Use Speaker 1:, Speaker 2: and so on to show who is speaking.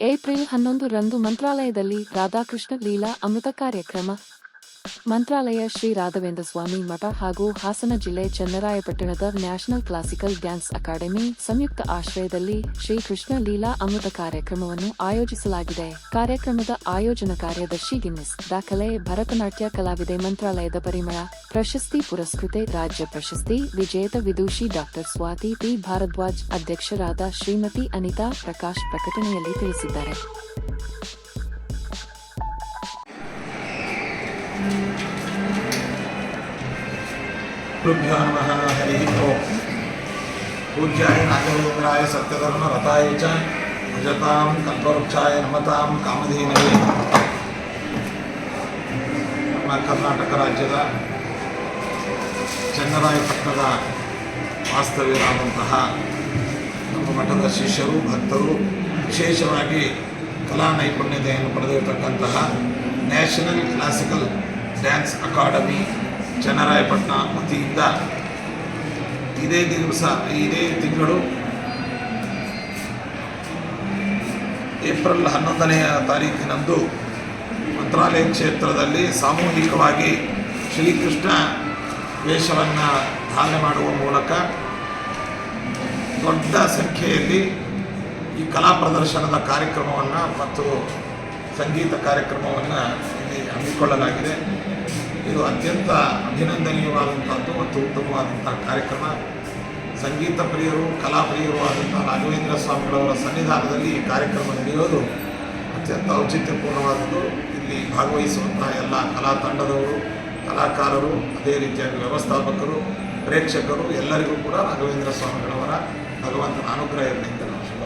Speaker 1: April ಹನ್ನೊಂದು ರಂದು ಮಂತ್ರಾಲಯದಲ್ಲಿ ರಾಧಾಕೃಷ್ಣ ಲೀಲಾ ಅಮೃತ ಕಾರ್ಯಕ್ರಮ ಮಂತ್ರಾಲಯ ಶ್ರೀ ರಾಘವೇಂದ್ರ ಸ್ವಾಮಿ ಮಠ ಹಾಗೂ ಹಾಸನ ಜಿಲ್ಲೆ ಚನ್ನರಾಯಪಟ್ಟಣದ ನ್ಯಾಷನಲ್ ಕ್ಲಾಸಿಕಲ್ ಡ್ಯಾನ್ಸ್ ಅಕಾಡೆಮಿ ಸಂಯುಕ್ತ ಆಶ್ರಯದಲ್ಲಿ ಶ್ರೀ ಕೃಷ್ಣ ಲೀಲಾ ಅಮೃತ ಕಾರ್ಯಕ್ರಮವನ್ನು ಆಯೋಜಿಸಲಾಗಿದೆ. ಕಾರ್ಯಕ್ರಮದ ಆಯೋಜನ ಕಾರ್ಯದರ್ಶಿ ಗಿನ್ನಿಸ್ ದಾಖಲೆ, ಭರತನಾಟ್ಯ ಕಲಾವಿದೆ ಮಂತ್ರಾಲಯದ ಪರಿಮಳ, ಪ್ರಶಸ್ತಿ ಪುರಸ್ಕೃತೆ, ರಾಜ್ಯ ಪ್ರಶಸ್ತಿ ವಿಜೇತ ವಿದೂಷಿ ಡಾಕ್ಟರ್ ಸ್ವಾತಿ ಪಿ. ಭಾರದ್ವಾಜ್ ಅಧ್ಯಕ್ಷರಾದ ಶ್ರೀಮತಿ ಅನಿತಾ ಪ್ರಕಾಶ್ ಪ್ರಕಟಣೆಯಲ್ಲಿ ತಿಳಿಸಿದ್ದಾರೆ.
Speaker 2: गुरुभ्यो नमः हरिः ओम् पूज्याय नागेन्द्राय सत्यधर्मरताय च भजतां कल्पवृक्षाय नमतां ಕಾಮಧೇನವೇ ನಮ್ಮ ಕರ್ನಾಟಕ ರಾಜ್ಯದ ಚನ್ನರಾಯಪಟ್ಟಣದ ವಾಸ್ತವ್ಯರಾದಂತಹ ನಮ್ಮ ಮಠದ ಶಿಷ್ಯರು ಭಕ್ತರು ವಿಶೇಷವಾಗಿ ಕಲಾ ನೈಪುಣ್ಯತೆಯನ್ನು ಪಡೆದಿರತಕ್ಕಂತಹ national classical dance academy, Channarayapatna ವತಿಯಿಂದ ಇದೇ ದಿವಸ, ಇದೇ ತಿಂಗಳು ಏಪ್ರಿಲ್ ಹನ್ನೊಂದನೆಯ ತಾರೀಕಿನಂದು ಮಂತ್ರಾಲಯ ಕ್ಷೇತ್ರದಲ್ಲಿ ಸಾಮೂಹಿಕವಾಗಿ ಶ್ರೀಕೃಷ್ಣ ವೇಷವನ್ನು ಧಾರಣೆ ಮಾಡುವ ಮೂಲಕ ದೊಡ್ಡ ಸಂಖ್ಯೆಯಲ್ಲಿ ಈ ಕಲಾ ಪ್ರದರ್ಶನದ ಕಾರ್ಯಕ್ರಮವನ್ನು ಮತ್ತು ಸಂಗೀತ ಕಾರ್ಯಕ್ರಮವನ್ನು ಇಲ್ಲಿ ಹಮ್ಮಿಕೊಳ್ಳಲಾಗಿದೆ ಇದು ಅತ್ಯಂತ ಅಭಿನಂದನೀಯವಾದಂಥದ್ದು ಮತ್ತು ಉತ್ತಮವಾದಂಥ ಕಾರ್ಯಕ್ರಮ ಸಂಗೀತ ಪ್ರಿಯರು, ಕಲಾ ಪ್ರಿಯರು ಆದಂಥ ರಾಘವೇಂದ್ರ ಸ್ವಾಮಿಗಳವರ ಸನ್ನಿಧಾನದಲ್ಲಿ ಈ ಕಾರ್ಯಕ್ರಮ ನಡೆಯೋದು ಅತ್ಯಂತ ಔಚಿತ್ಯಪೂರ್ಣವಾದದ್ದು ಇಲ್ಲಿ ಭಾಗವಹಿಸುವಂತಹ ಎಲ್ಲ ಕಲಾ ತಂಡದವರು, ಕಲಾಕಾರರು, ಅದೇ ರೀತಿಯಾಗಿ ವ್ಯವಸ್ಥಾಪಕರು, ಪ್ರೇಕ್ಷಕರು ಎಲ್ಲರಿಗೂ ಕೂಡ ರಾಘವೇಂದ್ರ ಸ್ವಾಮಿಗಳವರ ಭಗವಂತನ ಅನುಗ್ರಹ ಇರಲಿ ಅಂತ ನಾವು ಶುಭ.